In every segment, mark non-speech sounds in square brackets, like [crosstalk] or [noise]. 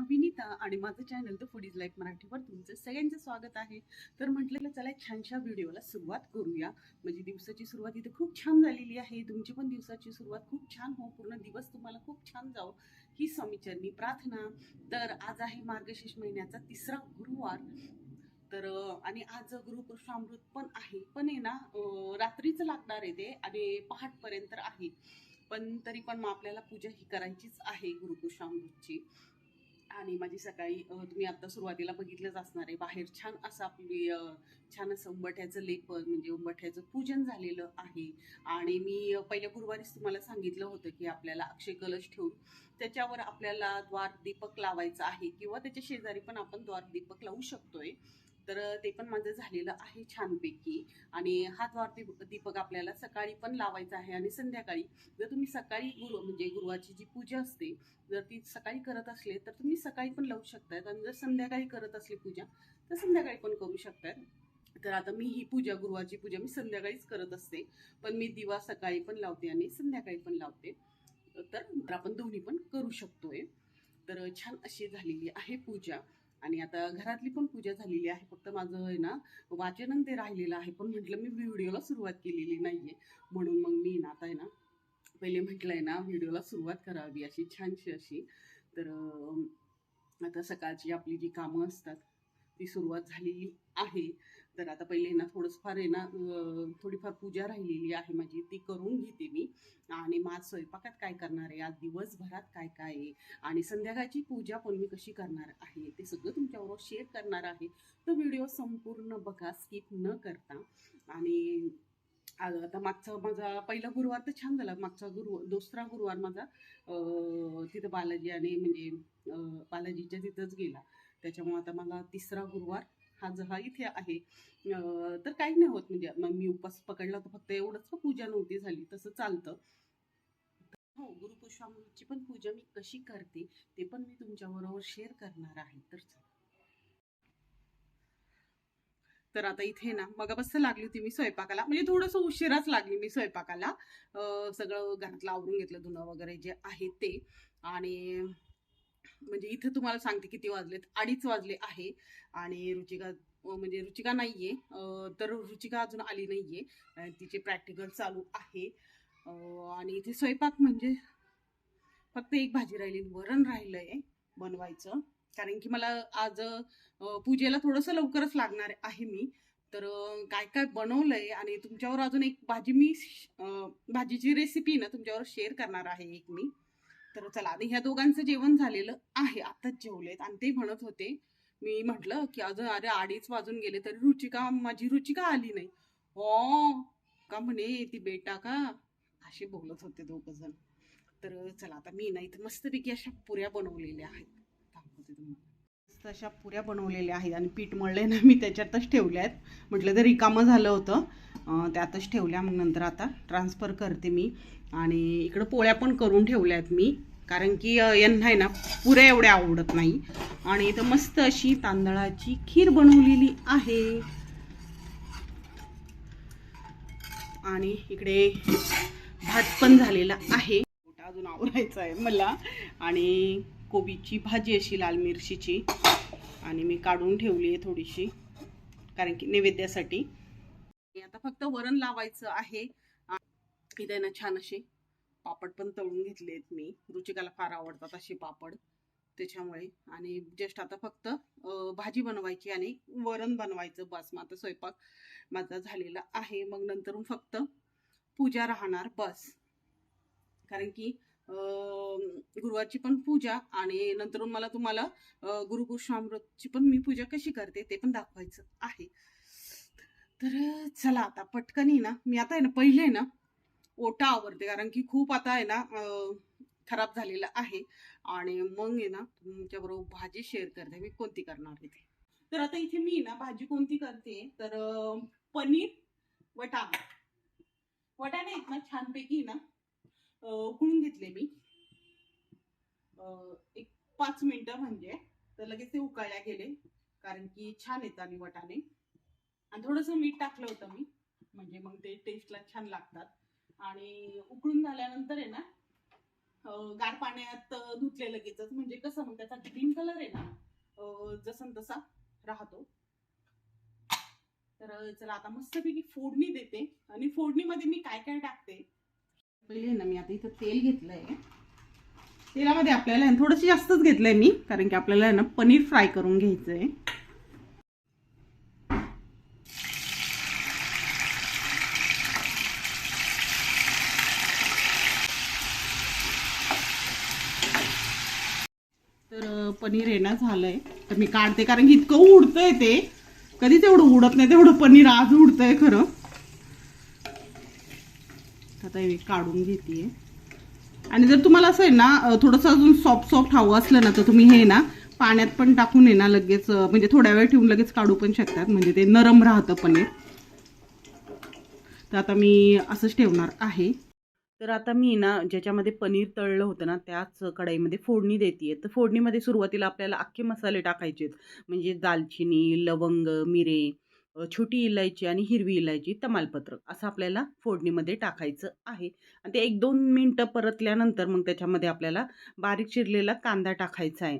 नाव विनीता आणि माझं channel the food is life मराठीवर तुमचं सगळ्यांचं स्वागत आहे. तर म्हटलेलं चला छानशा व्हिडिओला सुरुवात करूया. म्हणजे दिवसाची सुरुवात इथे खूप छान झालेली आहे. तुमची पण दिवसाची सुरुवात खूप छान हो. पूर्ण दिवस तुम्हाला खूप छान जाओ ही समीचरणी प्रार्थना. तर आज आहे मार्गशीर्ष महिन्याचा तिसरा गुरुवार. तर आणि आज गुरुपुरुषामृत पण आहे. पण आहे ना रात्रीच रात्रीचं लागणार आहे ते आणि पहाटपर्यंत आहे. पण तरी पण मग आपल्याला पूजा ही करायचीच आहे गुरुपुरुषामृतची आणि माझी सकाळी तुम्ही आता सुरुवातीला बघितलंच असणार आहे. बाहेर छान असं आपली छान असं उंबठ्याचं लेपन म्हणजे उंबठ्याचं पूजन झालेलं आहे. आणि मी पहिल्या गुरुवारीच तुम्हाला सांगितलं होतं की आपल्याला अक्षय कलश ठेवून त्याच्यावर आपल्याला द्वारदीपक लावायचं लावायचा आहे किंवा त्याच्या शेजारी पण आपण द्वारदीपक लावू शकतोय. तर ते पण माझं झालेलं आहे छानपैकी. आणि हातवार दीप- दीपक आपल्याला सकाळी पण लावायचा आहे आणि संध्याकाळी जर तुम्ही सकाळी गुरु म्हणजे गुरुवारची जी पूजा असते जर ती सकाळी करत असले तर तुम्ही सकाळी पण लावू शकतायत आणि जर संध्याकाळी करत असली पूजा तर संध्याकाळी पण करू शकतायत तर आता मी ही पूजा गुरुवारची पूजा मी संध्याकाळीच करत असते. पण मी दिवा सकाळी पण लावते आणि संध्याकाळी पण लावते. तर आपण दोन्ही पण करू शकतोय. तर छान अशी झालेली आहे पूजा. आणि आता घरातली पण पूजा झालेली आहे. फक्त माझं आहे ना वाचन ते राहिलेलं आहे. पण म्हटलं मी व्हिडिओला सुरुवात केलेली नाहीये. म्हणून मग मी ना आता आहे ना पहिले म्हटलंय ना व्हिडिओला सुरुवात करावी अशी छानशी अशी. तर आता सकाळची आपली जी कामं असतात ती सुरुवात झालेली आहे. तर आता पहिले ना थोडंसं फार आहे ना थोडीफार पूजा राहिलेली आहे माझी. ती करून घेते मी. आणि माझ स्वयंपाकात काय करणार आहे? आज दिवसभरात काय काय आहे? आणि संध्याकाळची पूजा पण मी कशी करणार आहे? ते सगळं तुमच्याबरोबर शेअर करणार आहे. तो व्हिडिओ संपूर्ण बघा स्किप न करता. आणि आता मागचा माझा पहिला गुरुवार तर छान झाला. मागचा गुरु दुसरा गुरुवार माझा तिथं बालाजी आणि म्हणजे बालाजीच्या तिथंच गेला. त्याच्यामुळे आता मला तिसरा गुरुवार हा जहा इथे आहे. तर काही नाही होत. म्हणजे मग मी उपास पकडला तर फक्त एवढंच का पूजा नव्हती झाली तसं चालतं. हो गुरुपुष्पामृतची पण पूजा मी कशी करते ते पण मी तुमच्याबरोबर शेअर करणार आहे. तर तर आता इथे ना मग बस लागली होती मी स्वयंपाकाला. म्हणजे थोडंसं उशिराच लागली मी स्वयंपाकाला. अं, सगळं घरातलं आवरून घेतलं धुणं वगैरे जे आहे ते. आणि म्हणजे इथं तुम्हाला सांगते किती वाजलेत. अडीच वाजले आहे. आणि रुचिका म्हणजे रुचिका नाहीये. आहे तर रुचिका अजून आली नाहीये. आहे तिचे प्रॅक्टिकल चालू आहे. आणि इथे स्वयंपाक म्हणजे फक्त एक भाजी राहिली वरण राहिलंय बनवायचं. कारण की मला आज पूजेला थोडंसं लवकरच लागणार आहे मी. तर काय काय काय बनवलंय आणि तुमच्यावर अजून एक भाजी मी भाजीची रेसिपी ना तुमच्यावर शेअर करणार आहे एक मी. तर चला आणि ह्या दोघांचं जेवण झालेलं आहे. आताच जेवलेत आणि ते म्हणत होते मी म्हटलं की अजून अरे अडीच वाजून गेले तरी रुचिका माझी रुचिका आली नाही. हो का म्हणे ती बेटा का? असे बोलत होते दोघ जण. तर चला आता मी नाही तर मस्तपैकी अशा पुऱ्या बनवलेल्या आहेत. दाखवते तुम्हाला. मस्त अशा पुऱ्या बनवलेल्या आहेत आणि पीठ मळले ना मी त्याच्यातच ठेवल्या आहेत. म्हटलं तर रिकामं झालं होतं त्यातच ठेवल्या मग नंतर आता ट्रान्सफर करते मी. आणि इकडं पोळ्या पण करून ठेवल्या आहेत मी. कारण की यांना आहे ना पुऱ्या एवढ्या आवडत नाही. आणि इथं मस्त अशी तांदळाची खीर बनवलेली आहे. आणि इकडे भात पण झालेला आहे. अजून आवरायचं आहे मला. आणि कोबीची भाजी अशी लाल मिरचीची. आणि मी काढून ठेवली आहे थोडीशी कारण की नैवेद्यासाठी. आता फक्त वरण लावायचं आहे. इथे ना छान असे पापड पण तळून घेतलेत मी. रुचिकाला फार आवडतात असे पापड. त्याच्यामुळे. आणि जस्ट आता फक्त भाजी बनवायची आणि वरण बनवायचं. बस मग आता स्वयंपाक माझा झालेला आहे. मग नंतर फक्त पूजा राहणार. बस. कारण की गुरुवारची पण पूजा आणि नंतर मला तुम्हाला अं, पण मी पूजा कशी करते ते पण दाखवायचं आहे. तर चला आता पटकन ना. मी आता आहे ना पहिले ना ओटा आवरते. कारण की खूप आता आहे ना खराब झालेलं आहे. आणि मग आहे ना तुमच्याबरोबर भाजी शेअर करते. मी कोणती करणार इथे तर आता इथे मी ना भाजी कोणती करते? तर पनीर वटाणा वटाणे आहेत ना छानपैकी ना उकळून घेतले मी. एक पाच मिनिटं म्हणजे तर लगेच ते उकळल्या गेले. कारण की छान येतात आणि वटाणे आणि थोडंसं मीठ टाकलं होतं मी. म्हणजे मग ते टेस्टला छान लागतात. आणि उकळून झाल्यानंतर आहे ना गार पाण्यात धुतले लगेचच म्हणजे कसं मग त्याचा ग्रीन कलर आहे ना अं, जसा तसा राहतो. तर चला आता मस्तपैकी फोडणी देते. आणि फोडणीमध्ये मी काय काय टाकते? पहिले ना मी आता इथं तेल घेतलंय. तेलामध्ये आपल्याला आहे थोडंसं जास्तच घेतलंय मी कारण की आपल्याला आहे ना पनीर फ्राय करून घ्यायचंय. पनीर आहे ना झालंय. तर मी काढते कारण की इतकं उडतंय ते. कधीच एवढं उडत नाही तेवढं पनीर आज उडतंय खरं. आता हे काढून घेते आणि जर तुम्हाला असं आहे ना थोडंसं अजून सॉफ्ट सॉफ्ट हवं असलं ना तर तुम्ही हे ना पाण्यात पण टाकून आहे ना लगेच म्हणजे थोड्या वेळ ठेवून लगेच काढू पण शकतात. म्हणजे ते नरम राहतं पनीर. तर आता मी असंच ठेवणार आहे. तर आता मी ना ज्याच्यामध्ये पनीर तळलं होतं ना त्याच कढईमध्ये फोडणी देते तर फोडणीमध्ये सुरुवातीला आपल्याला अख्खे मसाले टाकायचे आहेत म्हणजे दालचिनी लवंग मिरे छोटी इलायची आणि हिरवी इलायची तमालपत्र असं आपल्याला फोडणीमध्ये टाकायचं आहे. आणि ते एक दोन मिनटं परतल्यानंतर मग त्याच्यामध्ये आपल्याला बारीक चिरलेला कांदा टाकायचा आहे.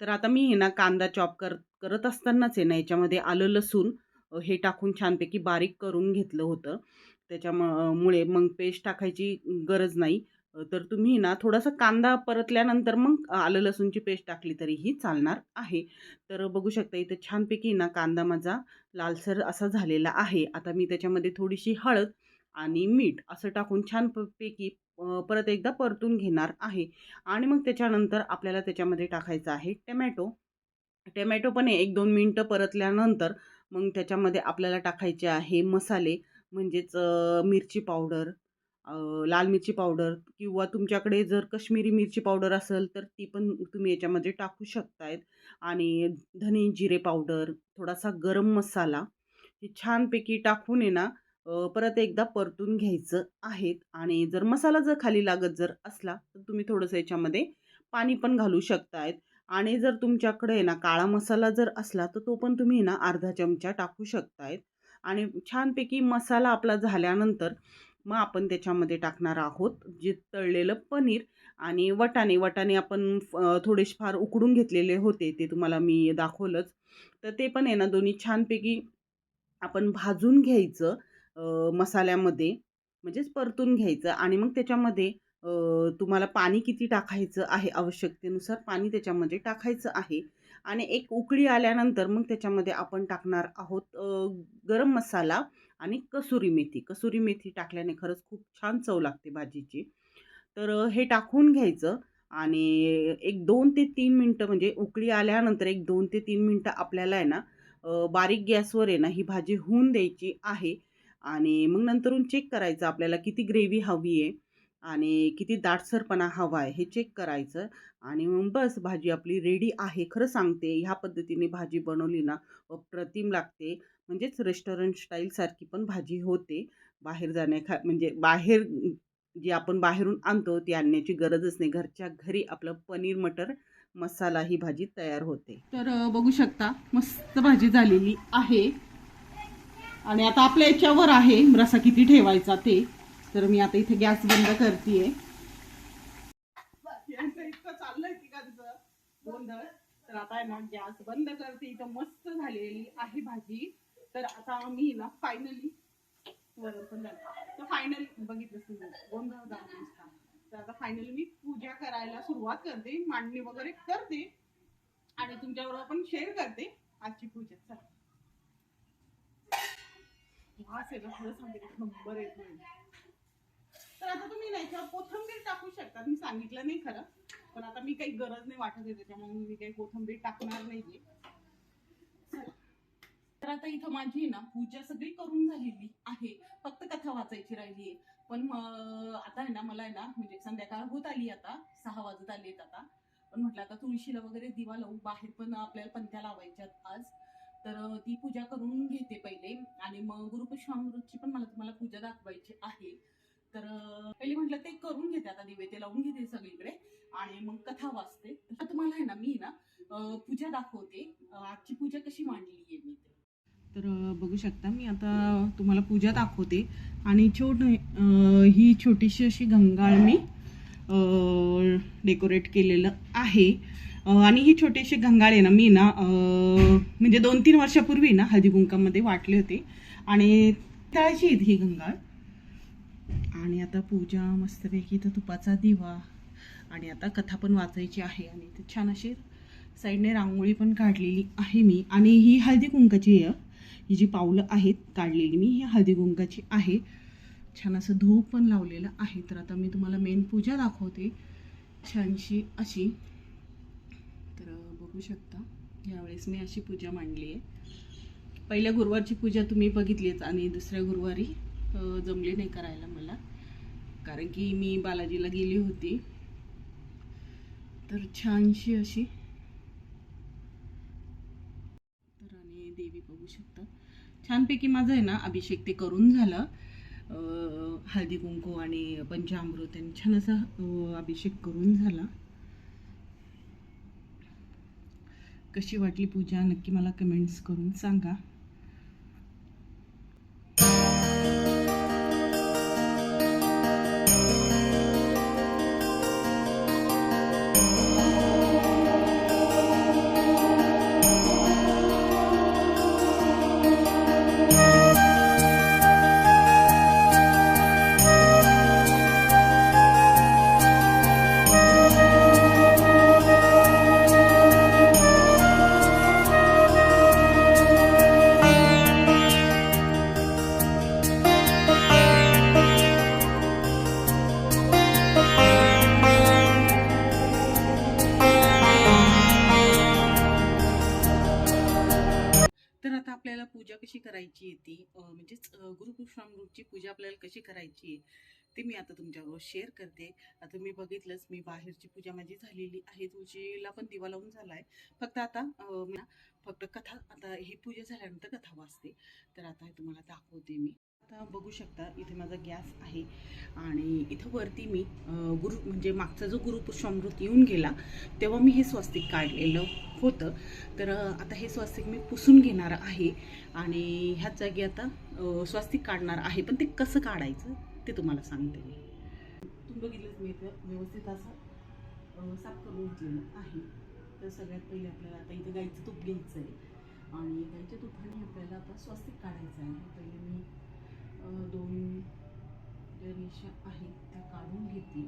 तर आता मी हे ना कांदा चॉप कर करत असतानाच आहे ना याच्यामध्ये आलं लसूण हे टाकून छानपैकी बारीक करून घेतलं होतं. त्याच्यामुळे मग पेस्ट टाकायची गरज नाही. तर तुम्ही ना थोडासा कांदा परतल्यानंतर मग आलं लसूणची पेस्ट टाकली तरीही चालणार आहे. तर बघू शकता इथे छानपैकी ना कांदा माझा लालसर असा झालेला आहे. आता मी त्याच्यामध्ये थोडीशी हळद आणि मीठ असं टाकून छानपैकी परत एकदा परतून घेणार आहे. आणि मग त्याच्यानंतर आपल्याला त्याच्यामध्ये टाकायचं आहे टमॅटो. टमॅटो पण एक दोन मिनटं परतल्यानंतर मग त्याच्यामध्ये आपल्याला टाकायचे आहे मसाले. म्हणजेच मिरची पावडर लाल मिरची पावडर किंवा तुमच्याकडे जर कश्मीरी मिरची पावडर असेल तर ती पण तुम्ही याच्यामध्ये टाकू शकतायत. आणि धने जिरे पावडर थोडासा गरम मसाला हे छानपैकी टाकून आहे ना परत एकदा परतून घ्यायचं आहेत. आणि जर मसाला जर खाली लागत जर असला तर तुम्ही थोडंसं याच्यामध्ये पाणी पण घालू शकतायत. आणि जर तुमच्याकडे आहे ना काळा मसाला जर असला तर तो पण तुम्ही ना अर्धा चमचा टाकू शकतायत. आणि छानपैकी मसाला आपला झाल्यानंतर मग आपण त्याच्यामध्ये टाकणार आहोत जे तळलेलं पनीर आणि वटाणे. वटाणे आपण अ, थोडेसे फार उकडून घेतलेले होते ते तुम्हाला मी दाखवलंच. तर ते पण आहे ना दोन्ही छानपैकी आपण भाजून घ्यायचं मसाल्यामध्ये म्हणजेच परतून घ्यायचं आणि मग त्याच्यामध्ये तुम्हाला पाणी किती टाकायचं आहे आवश्यकतेनुसार पाणी त्याच्यामध्ये टाकायचं आहे. आणि एक उकळी आल्यानंतर मग त्याच्यामध्ये आपण टाकणार आहोत गरम मसाला आणि कसुरी मेथी. कसुरी मेथी टाकल्याने खरंच खूप छान चव लागते भाजीची. तर हे टाकून घ्यायचं आणि एक दोन ते तीन मिनटं म्हणजे उकळी आल्यानंतर एक दोन ते तीन मिनटं आपल्याला आहे ना बारीक गॅसवर आहे ना ही भाजी होऊन द्यायची आहे आणि मग नंतरून चेक करायचं आपल्याला किती ग्रेव्ही हवी आहे. आणि किती दाटसरपणा हवा आहे हे चेक करायचं. आणि मग बस भाजी आपली रेडी आहे. खरं सांगते ह्या पद्धतीने भाजी बनवली ना अप्रतिम लागते. म्हणजेच रेस्टॉरंट स्टाईलसारखी पण भाजी होते. बाहेर जाण्याखा म्हणजे बाहेर जी आपण बाहेरून आणतो ती आणण्याची गरजच नाही. घरच्या घरी आपलं पनीर मटर मसाला ही भाजी तयार होते. तर बघू शकता मस्त भाजी झालेली आहे. आणि आता आपल्या याच्यावर आहे रसा किती ठेवायचा ते. तर मी आता इथे गॅस बंद करतेय. [laughs] इतकं चाललंय तिघांचं गोंधळ. तर आता आहे ना गॅस बंद करते. इथं मस्त झालेली आहे भाजी. तर आता मी ना फायनली फायनल तर फायनली बघितलं गोंधळ झाला तर आता फायनली मी पूजा करायला सुरुवात करते. मांडणी वगैरे करते. आणि तुमच्याबरोबर पण शेअर करते आजची पूजा. चला. वास आहे ना खरं सांगते नंबर येत नाही तर आता तुम्ही नाही का कोथंबीर टाकू शकता मी सांगितलं नाही खरं पण आता मी काही गरज नाही वाटत आहे त्याच्यामुळे मी काही कोथंबीर टाकणार नाहीये. तर आता इथं माझी ना पूजा सगळी करून झालेली आहे. फक्त कथा वाचायची राहिली आहे. पण आता आहे ना मला आहे ना म्हणजे संध्याकाळ होत आली आता सहा वाजत आलेत आता. पण म्हटलं आता तुळशीला वगैरे दिवा लावू बाहेर पण आपल्याला पंत्या लावायच्यात आज. तर ती पूजा करून घेते पहिले. आणि मग गुरुपुष्पामृतची पण मला तुम्हाला पूजा दाखवायची आहे. तर पहिले म्हटलं ते करून घेते आता दिवे ते लावून घेते सगळीकडे. आणि मग कथा वाचते. तर तुम्हाला आहे ना मी ना पूजा दाखवते. आजची पूजा कशी मांडली आहे मी ते तर बघू शकता मी आता तुम्हाला पूजा दाखवते. आणि छोट ही छोटीशी अशी गंगाळ मी डेकोरेट केलेलं आहे. आणि ही छोटीशी गंगाळे ना मी ना म्हणजे दोन तीन वर्षापूर्वी ना हळदी कुंकामध्ये वाटले होते. आणि तळाची ही गंगाळ. आणि आता पूजा मस्तपैकी तर तुपाचा दिवा आणि आता कथा पण वाचायची आहे आणि तर छान अशी साईडने रांगोळी पण काढलेली आहे मी. आणि ही हळदी कुंकाची आहे ही जी पावलं आहेत काढलेली मी ही हळदी कुंकाची आहे. छान असं धूप पण लावलेलं आहे. तर आता मी तुम्हाला मेन पूजा दाखवते छानशी अशी. तर बघू शकता यावेळेस मी अशी पूजा मांडली आहे. पहिल्या गुरुवारची पूजा तुम्ही बघितलीच आणि दुसऱ्या गुरुवारी जमली नाही करायला मला. कारण की मी बालाजीला गेली होती. तर छानशी अशी. तर आणि देवी बघू शकता. छानपैकी माझं आहे ना अभिषेक ते करून झालं. हळदी कुंकू आणि पंचामृत आणि छान असा अभिषेक करून झाला. कशी वाटली पूजा? नक्की मला कमेंट्स करून सांगा. करायची आहे ती म्हणजेच गुरुकृष्णाम ग्रुपची पूजा आपल्याला कशी करायची आहे ते मी आता तुमच्याबरोबर शेअर करते. आता मी बघितलंच मी बाहेरची पूजा माझी झालेली आहे तुळशीला पण दिवा लावून झाला आहे फक्त आता फक्त कथा आता ही पूजा झाल्यानंतर कथा वाचते. तर आता हे तुम्हाला दाखवते मी. आता बघू शकता इथे माझा गॅस आहे. आणि इथं वरती मी गुरु म्हणजे मागचा जो गुरुपुष्पामृत येऊन गेला तेव्हा मी हे स्वस्तिक काढलेलं होतं. तर आता हे स्वस्तिक मी पुसून घेणार आहे. आणि ह्याच जागी आता स्वस्तिक काढणार आहे. पण ते कसं काढायचं ते तुम्हाला सांगते मी. तुम्ही बघितलंच मी इथं व्यवस्थित असं साफ करून घेतलेलं आहे. तर सगळ्यात पहिले आपल्याला आता इथं गाईचं तूप घ्यायचं आहे आणि गाईच्या तुपाने आपल्याला आता स्वस्तिक काढायचं आहे. पहिले मी दोन ज्या रेषा आहेत त्या काढून घेते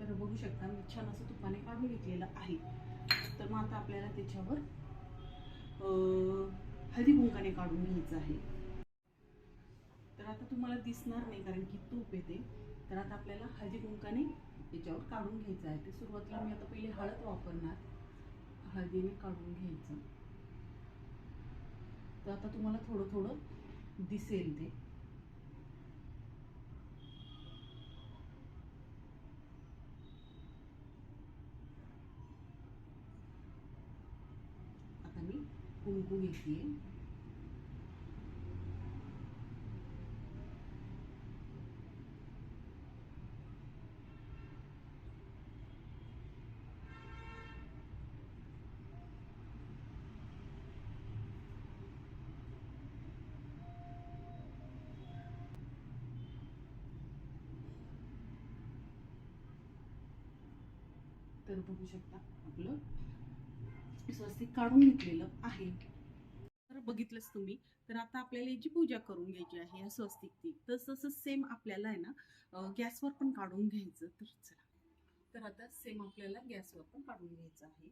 तर बघू शकता मी छान असं तुपाने काढून घेतलेलं आहे. तर मग आता आपल्याला त्याच्यावर हळदी कुंकाने काढून घ्यायचं आहे. तर आता तुम्हाला दिसणार नाही कारण की तूप येते. तर आता आपल्याला हळदी कुंकाने याच्यावर काढून घ्यायचं आहे. ते सुरुवातीला मी आता पहिले हळद वापरणार. हळदीने काढून घ्यायचं. तर आता तुम्हाला थोडं थोडं दिसेल ते आता मी कुंकू घेते तर बघू शकता आपलं स्वस्तिक काढून घेतलेलं आहे बघितलंच तुम्ही. तर आता आपल्याला याची पूजा करून घ्यायची आहे या स्वस्तिकची तर तसं सेम आपल्याला आहे ना गॅसवर पण काढून घ्यायचं. तर चला. तर आता सेम आपल्याला गॅसवर पण काढून घ्यायचं आहे.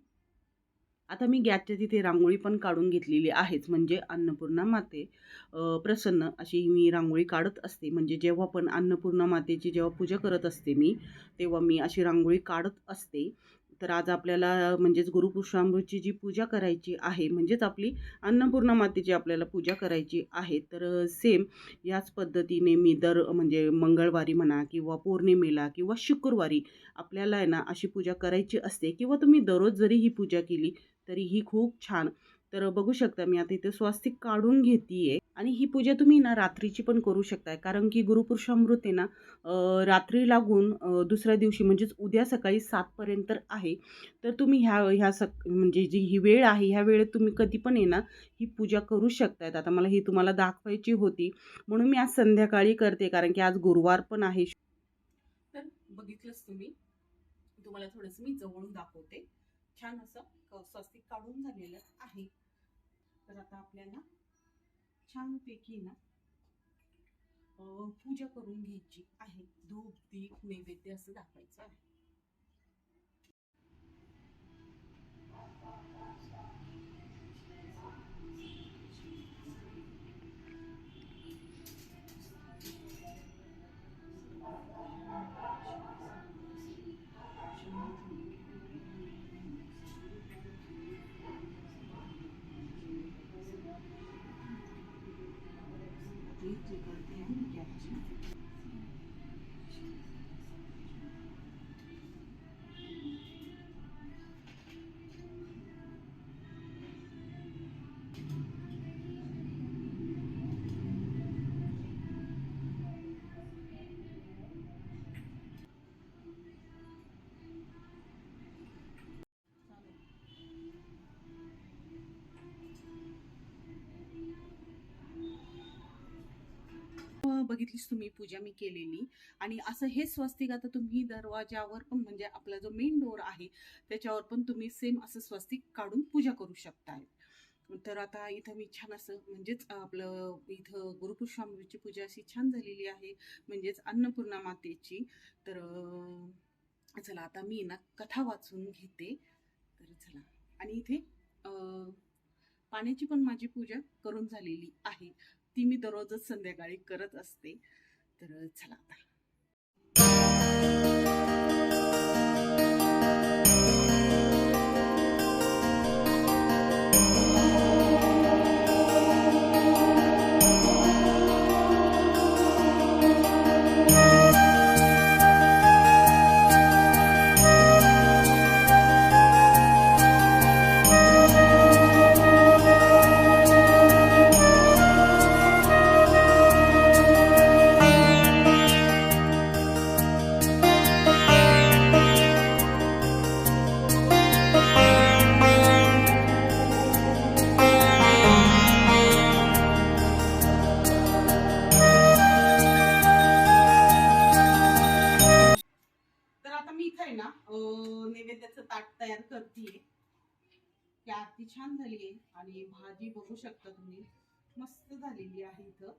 आता मी गॅसच्या तिथे रांगोळी पण काढून घेतलेली आहेच. म्हणजे अन्नपूर्णा माते प्रसन्न अशी मी रांगोळी काढत असते. म्हणजे जेव्हा पण अन्नपूर्णा मातेची जेव्हा पूजा करत असते मी तेव्हा मी अशी रांगोळी काढत असते. तर आज आपल्याला म्हणजेच गुरुपुष्पामृतची जी पूजा करायची आहे म्हणजेच आपली अन्नपूर्णा मातेची आपल्याला पूजा करायची आहे तर सेम याच पद्धतीने मी दर म्हणजे मंगळवारी म्हणा किंवा पौर्णिमेला किंवा शुक्रवारी आपल्याला आहे ना अशी पूजा करायची असते किंवा तुम्ही दररोज जरी ही पूजा केली तरी ही खूप छान. तर बघू शकता मी आता इथे स्वास्तिक काढून घेते आणि ही पूजा तुम्ही ना रात्रीची पण करू शकताय. कारण की गुरुपुरुषामृत आहे ना रात्री लागून दुसऱ्या दिवशी म्हणजेच उद्या सकाळी सातपर्यंत आहे. तर तुम्ही ह्या ह्या सक म्हणजे जी ही वेळ आहे ह्या वेळेत तुम्ही कधी पण आहे ना ही पूजा करू शकतायत. आता मला ही तुम्हाला दाखवायची होती. म्हणून मी आज संध्याकाळी करते कारण की आज गुरुवार पण आहे. तर बघितलंच तुम्ही. तुम्हाला थोडंसं मी जवळून दाखवते. छान असं स्वस्तिक काढून झालेलं आहे. तर आता आपल्याला छानपैकी ना पूजा करून घ्यायची आहे. धूप दीप नैवेद्य असं दाखवायचं आहे. बघितलीच तुम्ही पूजा मी केलेली. आणि असं हे स्वस्तिक आता तुम्ही दरवाजावर पण म्हणजे आपला जो मेन डोर आहे त्याच्यावर पण तुम्ही सेम असं स्वस्तिक काढून पूजा करू शकताय. तर आता इथं मी छान असं म्हणजेच आपलं इथं गुरुपुरुषामृतची पूजा अशी छान झालेली आहे म्हणजेच अन्नपूर्णा मातेची. तर चला आता मी ना कथा वाचून घेते. तर चला. आणि इथे अं, पाण्याची पण माझी पूजा करून झालेली आहे. ती मी दररोजच संध्याकाळी करत असते. तर चला आता. शकता तुम्ही मस्त झालेली आहे इथं.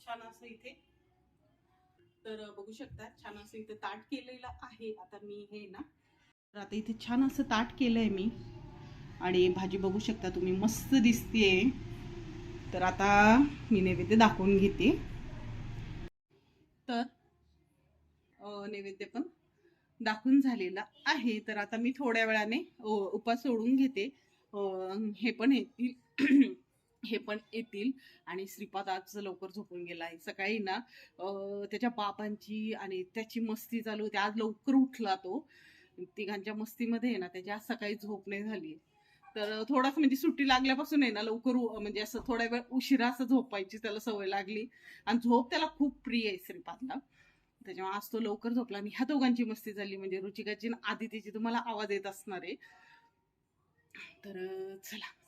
छान असं इथे. तर बघू शकता छान असं इथे ताट केलेलं आहे. आता मी हे ना तर आता इथे छान असं ताट केलंय मी. आणि भाजी बघू शकता तुम्ही मस्त दिसते तर आता मी नैवेद्य दाखवून घेते. तर नैवेद्य पण दाखवून झालेला आहे. तर आता मी थोड्या वेळाने उपास सोडून घेते. हे पण येतील. [clears throat] हे पण येतील. आणि श्रीपाद आज लवकर झोपून गेला आहे. सकाळी ना त्याच्या बाबांची आणि त्याची मस्ती चालू होती. आज लवकर उठला तो. तिघांच्या मस्तीमध्ये आहे ना त्याची आज सकाळी झोप नाही झाली तर थोडासा म्हणजे सुट्टी लागल्यापासून आहे ना लवकर म्हणजे असं थोड्या वेळ उशिरा असं झोपायची त्याला सवय लागली. आणि झोप त्याला खूप प्रिय आहे श्रीपादला. त्याच्यामुळे आज तो लवकर झोपला. आणि ह्या दोघांची मस्ती झाली म्हणजे रुचिकाची आदितीची तुम्हाला आवाज येत असणार आहे. तर चला.